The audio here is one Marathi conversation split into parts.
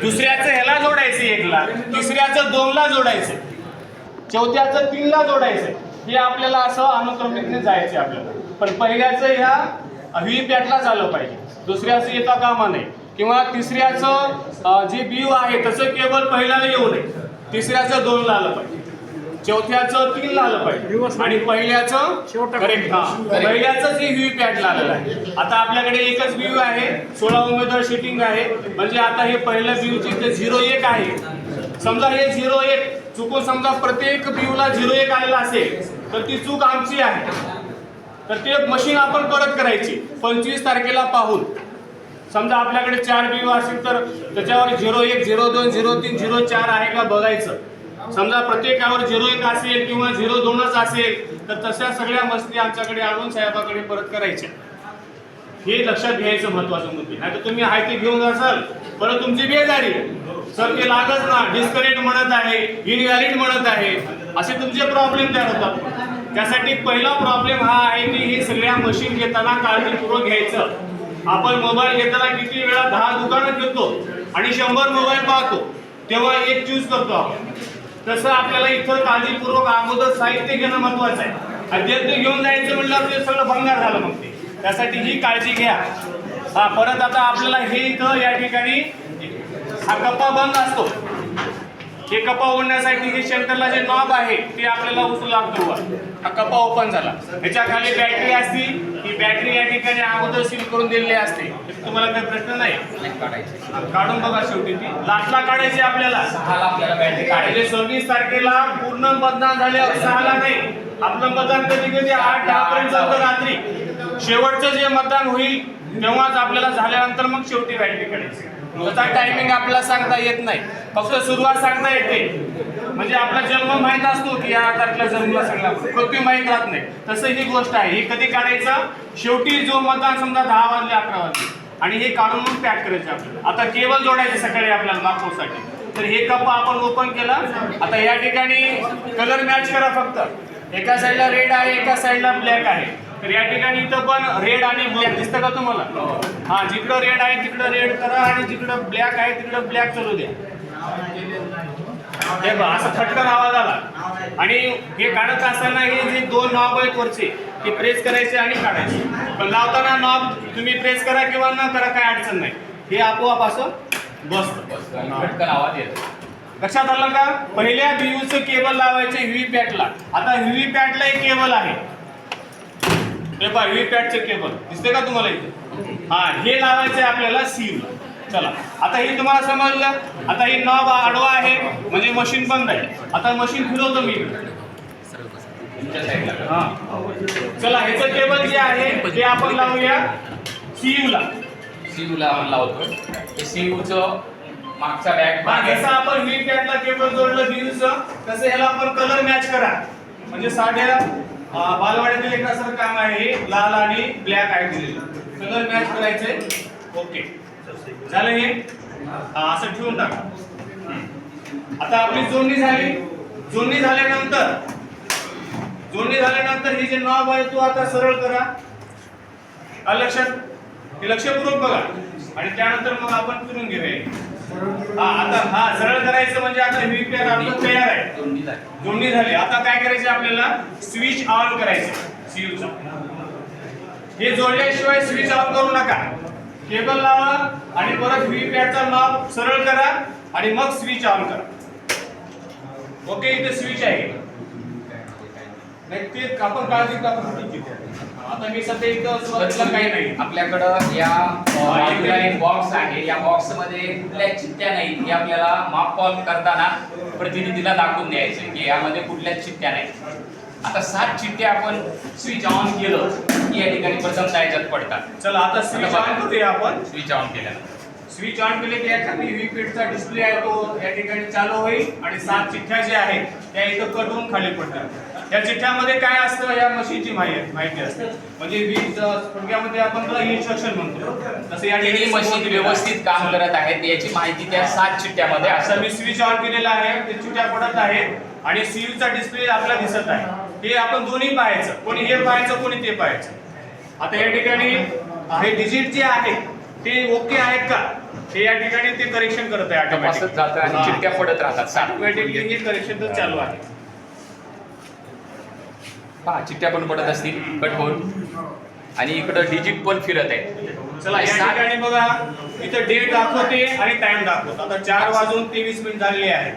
दुसऱ्याचं ह्याला जोडायचं एकला तिसऱ्याचं दोनला जोडायचं. चौथ्याचं तीनला जोडायचं. हे आपल्याला असं अनुक्रमिकने जायचं आपल्याला. पण पहिल्याचं ह्या व्ही झालं पाहिजे. दुसऱ्याचं येता कामा नाही किंवा तिसऱ्याचं जे बीव आहे तसं केवळ पहिल्याला येऊ नये. तिसऱ्याचं दोनला आलं पाहिजे. चौथ्याचं तीनला आलं पाहिजे. आणि पहिल्याचं करेक्ट हा. पहिल्याचं जे व्ह्यू पॅटला आलेलं आहे. आता आपल्याकडे एकच व्ह्यू आहे. सोळा उमेदवार शिटिंग आहे. म्हणजे आता हे पहिलं व्ह्यूची ते झिरो एक आहे. समजा हे झिरो एक चुकून समजा प्रत्येक व्ह्यूला झिरो एक आलेला असेल तर ती चूक आमची आहे. तर ते मशीन आपण परत करायची. पंचवीस तारखेला पाहून. समजा आपल्याकडे चार बिव असेल तर त्याच्यावर झिरो एक झिरो दोन झिरो तीन झिरो चार आहे का बघायचं. समजा प्रत्येकावर झिरो एक असेल किंवा झिरो दोनच असेल तर तशा सगळ्या मस्ती आमच्याकडे आणून साहेबाकडे परत करायच्या. हे लक्षात घ्यायचं महत्वाचं मुद्दे. नाही तर तुम्ही आहे घेऊन असाल परत तुमची बेजारी. सर ते लागच ना. डिस्कनेक्ट म्हणत आहे इनव्हॅलिड म्हणत आहे. असे तुमचे प्रॉब्लेम तयार होतात. त्यासाठी पहिला प्रॉब्लेम हा आहे की हे सगळ्या मशीन घेताना काळजीपूर्वक घ्यायचं. आपण मोबाईल घेताना किती वेळा दहा दुकानं घेतो आणि शंभर मोबाईल पाहतो तेव्हा एक चूज करतो आपण. तसं आपल्याला इथं काळजीपूर्वक अगोदर साहित्य घेणं महत्वाचं आहे. अध्यक्ष घेऊन जायचं म्हणलं ते सगळं भंगार झालं मग ते. त्यासाठी ही काळजी घ्या. हा परत आता आपल्याला हे इथं या ठिकाणी हा कप्पा बंद असतो. हे कप्पा ओढण्यासाठी हे शेल्टरला जे नॉब आहे ते आपल्याला उचलू लागतो हा कप्पा ओपन झाला. ह्याच्या खाली बॅटरी असती ही बॅटरी या ठिकाणी अगोदर सील करून दिलेली असते. तुम्हाला काही प्रश्न नाही? काढून बघा शेवटी ती. लास्टला काढायची आपल्याला. सव्वीस तारखेला पूर्ण मतदान झाल्यावर सहाला नाही. आपलं मतदान कधी कधी आठ दहा पर्यंत चालतं रात्री. शेवटचं जे मतदान होईल तेव्हाच आपल्याला झाल्यानंतर मग शेवटी बॅटरी काढायची. त्याचा टायमिंग आपल्याला सांगता येत नाही. फक्त सुरुवात सांगता येते. म्हणजे आपला जन्म माहीत असतो की या तारखेला जन्मला सगळा. पृथ्वी माहीत राहत नाही. तसं ही गोष्ट आहे. ही कधी काढायचं? शेवटी जो मतदान समजा दहा वाजले अकरा वाजले. आणि हे काढून मग पॅक करायचं आपल्याला. आता केबल जोडायचे सकाळी आपल्याला नागपूरसाठी तर हे कप आपण ओपन केला. आता या ठिकाणी कलर मॅच करा फक्त. एका साईडला रेड आहे एका साईडला ब्लॅक आहे. तर या ठिकाणी इथं पण रेड आणि ब्लॅक दिसतं का तुम्हाला? हा जिकडं रेड आहे तिकडं रेड करा आणि जिकडं ब्लॅक आहे तिकडं ब्लॅक चालू द्या. हे बघा असं खटकन आवाज आला. आणि हे काढत असताना हे जे दोन नॉब आहेत वरचे ते प्रेस करायचे आणि काढायचे. पण लावताना नॉब तुम्ही प्रेस करा किंवा न करा काय अडचण नाही. हे आपोआप असं बसतं आवाज येतो. लक्षात आलं का? पहिल्या व्हीयूचं केबल लावायचे व्ही पॅटला आता व्ही पॅटला एक केबल आहे. हे पहा व्ही पॅटचं केबल दिसते का तुम्हाला इथे? हा हे लावायचे आपल्याला सी चला. आता हे तुम्हाला समजलं? आता ही नॉब आडवा आहे म्हणजे मशीन बंद आहे. आता मशीन फिरवतो मी. हा. चला ह्याचं केबल जे आहे ते आपण लावूया सीयू ला. सीयूला आपण लावतो. सीयूचं मागचा बॅग जसं आपण व्ही पॅटला केबल जोडलं व्हीलचं तसं ह्याला आपण कलर मॅच करा. म्हणजे साध्या बालवाड्यातील एक एकासारखं काम आहे हे लाल आणि ब्लॅक आहे दिलेलं. कलर मॅच करायचंय. ओके. झालं हे? असं ठेवून टाका. आता आपली जोडणी झाली. जोडणी झाल्यानंतर जोडणी झाल्यानंतर ही जे नॉब आहे तो आता सरळ करा. लक्षात? हे लक्षपूर्वक बघा. आणि त्यानंतर मग आपण फिरून घेऊया. हा आता हा सरळ करायचं म्हणजे आता व्हीपीआर आपलं तयार आहे. जोडणी झाली. आता काय करायचं आपल्याला? स्विच ऑन करायचं सीयूचा हे जोडल्याशिवाय स्विच ऑन करू नका. केबल लावा आणि परत व्हीपॅडचा नॉब सरळ करा आणि मग स्विच ऑन करा. ओके इथे स्विच आहे. नाही ते आपण काळजी का आपण आता मी सध्या इथं सुरुवातीला काही नाही. आपल्याकडं या अ, बाजूला एक बॉक्स आहे. या बॉक्समध्ये कुठल्या चिठ्ठ्या नाहीत हे आपल्याला माप कॉल करताना प्रतिनिधीला दाखवून द्यायचं की यामध्ये कुठल्याच चिठ्ठ्या नाहीत. आता सात चिठ्ठ्या आपण स्विच ऑन केलं की या ठिकाणी प्रथम याच्यात पडतात. चला आता स्विच ऑन करूया आपण. स्विच ऑन केल्यानंतर. स्विच ऑन केले की याच्या व्हीपीडचा डिस्प्ले आहे तो या ठिकाणी चालू होईल आणि सात चिठ्ठ्या ज्या आहेत त्या इथं कट होऊन खाली पडतात. या चिठ्ठ्यामध्ये काय असतं या मशीनची माहिती माहिती असते. म्हणजे वीज थोडक्यामध्ये आपण इन्स्ट्रक्शन म्हणतो. तसं या ठिकाणी मशीन व्यवस्थित काम करत आहेत. याची माहिती त्या सात चिठ्ठ्यामध्ये असं मी स्विच ऑन केलेला आहे. ते चिठ्ठ्या पडत आहेत. आणि सीयूचा डिस्प्ले आपल्याला दिसत आहे. हे आपण दोन्ही पाहायचं. कोणी हे पाहायचं कोणी ते पाहायचं. आता या ठिकाणी हे डिजिट जे आहेत ते ओके आहेत का? हे या ठिकाणी ते करेक्शन करत आहे आणि चिठ्ठ्या पडत राहतात. हे करेक्शन चालू आहे. पहा चिठ्ठ्या पण पडत असतील कट होऊन आणि इकडं डिजिट पण फिरत आहे. चला या ठिकाणी बघा इथं डेट दाखवते आणि टाइम दाखवत. आता चार वाजून तेवीस मिनिट झालेले आहे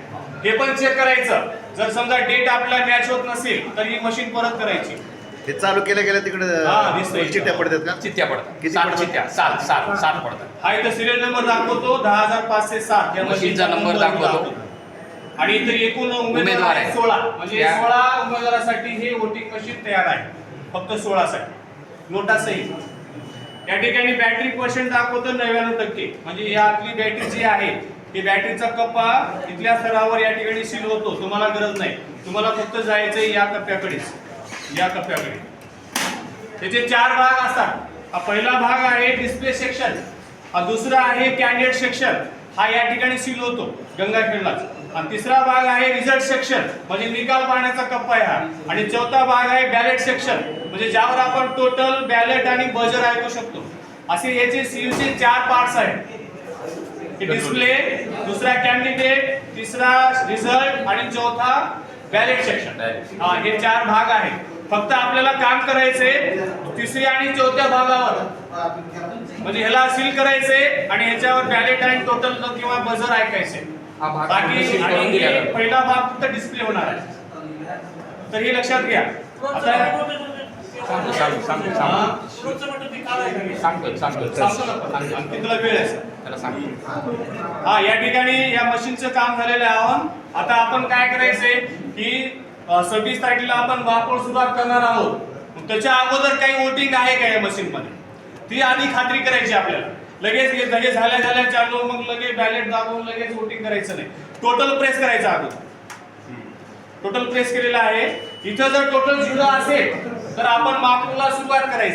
हे पण चेक करायचं. जर समजा डेट आपला मॅच होत नसेल तर ही मशीन परत करायची. ते चालू केल्या गेल्या तिकडे हा. चिठ्ठ्या पडतात का? चिठ्ठ्या पडतात. किती सात? चिठ्ठ्या. सात सात सात पडतात. हा इथं सिरियल नंबर दाखवतो. दहा हजार पाचशे सात. या मशीनचा नंबर दाखवतो. आणि इथं एकूण उमेदवार आहे. सोळा. म्हणजे सोळा उमेदवारासाठी हे वोटिंग मशीन तयार आहे. फक्त सोळासाठी. नोटा सहित या ठिकाणी बॅटरी पर्सेंट दाखवतो नव्याण्णव टक्के. म्हणजे या आतली बॅटरी जी आहे ही बॅटरीचा कप्पा इथल्या स्तरावर या ठिकाणी सील होतो तुम्हाला गरज नाही. तुम्हाला फक्त जायचंय या कप्प्याकडेच या कप्प्याकडे. त्याचे चार भाग असतात. हा पहिला भाग आहे डिस्प्ले सेक्शन हा दुसरा आहे कॅन्डिडेट सेक्शन हा या ठिकाणी सील होतो गंगाखेडलाच. आणि तिसरा भाग आहे रिझल्ट सेक्शन म्हणजे निकाल पाहण्याचा कप्पा आहे हा. आणि चौथा भाग आहे बॅलेट सेक्शन म्हणजे ज्यावर आपण टोटल बॅलेट आणि बजर ऐकू शकतो. असे याचे सीयूचे चार पार्ट्स आहेत. डिस्प्ले दुसरा कॅन्डिडेट तिसरा रिझल्ट आणि चौथा बॅलेट सेक्शन हा हे चार भाग आहेत. फक्त आपल्याला काम करायचे तिसऱ्या आणि चौथ्या भागावर. म्हणजे ह्याला सील करायचे आणि ह्याच्यावर बॅलेट आणि टोटल किंवा बजर ऐकायचे बाकी आणि. पहिला भाग फक्त डिस्प्ले होणार आहे. तर हे लक्षात घ्या. तुला वेळ आहे. हा या ठिकाणी या मशीनचं काम झालेलं आहे आहोत आता आपण काय करायचंय की सव्वीस तारखेला आपण वापर सुरुवात करणार आहोत. त्याच्या अगोदर काही वोटिंग आहे का या मशीन मध्ये ती आधी खात्री करायची आपल्याला. लगेच लगेच झाल्या झाल्या चालू मग लगेच बॅलेट दाबून लगेच वोटिंग करायचं नाही. टोटल प्रेस करायचं अगोदर. टोटल प्रेस केलेला आहे. इथं जर टोटल झिरो असेल तर आपण मापला सुरुवात करायची.